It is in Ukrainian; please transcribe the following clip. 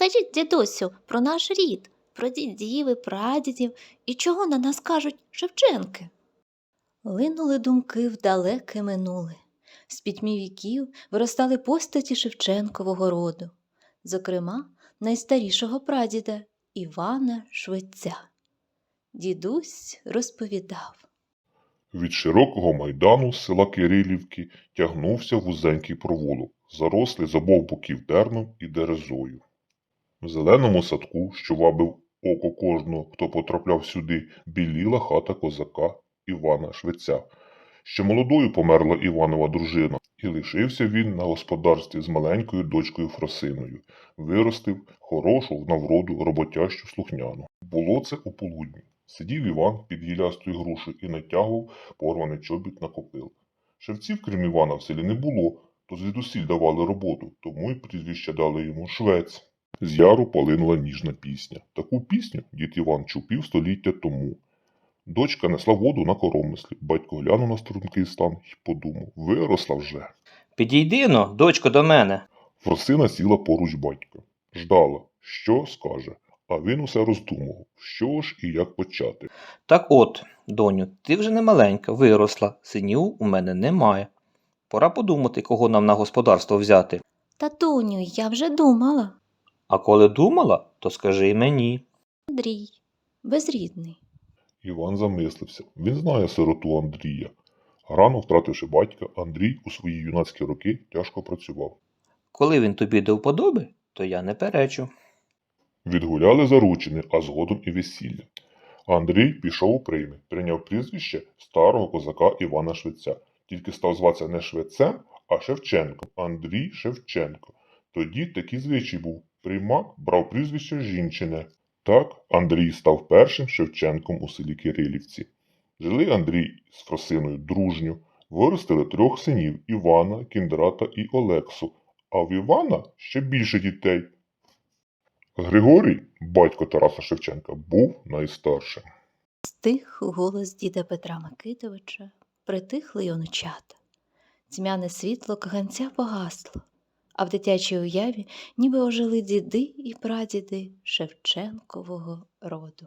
Кажіть, дідусю, про наш рід, про дідів і прадідів і чого на нас кажуть Шевченки. Линули думки в далеке минуле. З пітьмі віків виростали постаті Шевченкового роду, зокрема, найстарішого прадіда Івана Швеця. Дідусь розповідав. Від широкого майдану з села Кирилівки тягнувся вузенький провулок, зарослий з обох боків дерном і дерезою. В зеленому садку, що вабив око кожного, хто потрапляв сюди, біліла хата козака Івана Швеця. Ще молодою померла Іванова дружина, і лишився він на господарстві з маленькою дочкою Фросиною. Виростив хорошу на вроду роботящу слухняну. Було це у полудні. Сидів Іван під гілястою грушею і натягував порваний чобіт на копил. Шевців, крім Івана, в селі не було, то звідусіль давали роботу, тому й прізвище дали йому швець. З яру полинула ніжна пісня. Таку пісню дід Іван чув півстоліття тому. Дочка несла воду на коромислі. Батько глянув на стрункий стан і подумав виросла вже. Підійди но, дочко, до мене. Фросина сіла поруч батька. Ждала, що скаже, а він усе роздумував, що ж і як почати. Так от, доню, ти вже не маленька, виросла, синів у мене немає. Пора подумати, кого нам на господарство взяти. Татуню, я вже думала. А коли думала, то скажи й мені. Андрій, безрідний. Іван замислився. Він знає сироту Андрія. Рано втративши батька, Андрій у свої юнацькі роки тяжко працював. Коли він тобі до вподоби, то я не перечу. Відгуляли заручини, а згодом і весілля. Андрій пішов у прийми, прийняв прізвище старого козака Івана Швеця. Тільки став зватися не Швецем, а Шевченком. Андрій Шевченко. Тоді такий звичай був. Приймак брав прізвище жінчине. Так Андрій став першим Шевченком у селі Кирилівці. Жили Андрій з Фросиною дружньо, виростили трьох синів Івана, Кіндрата і Олексу, а в Івана ще більше дітей. Григорій, батько Тараса Шевченка, був найстаршим. Стих голос діда Петра Микитовича, притихли й онучата. Тьмяне світло каганця погасло, а в дитячій уяві ніби ожили діди і прадіди Шевченкового роду.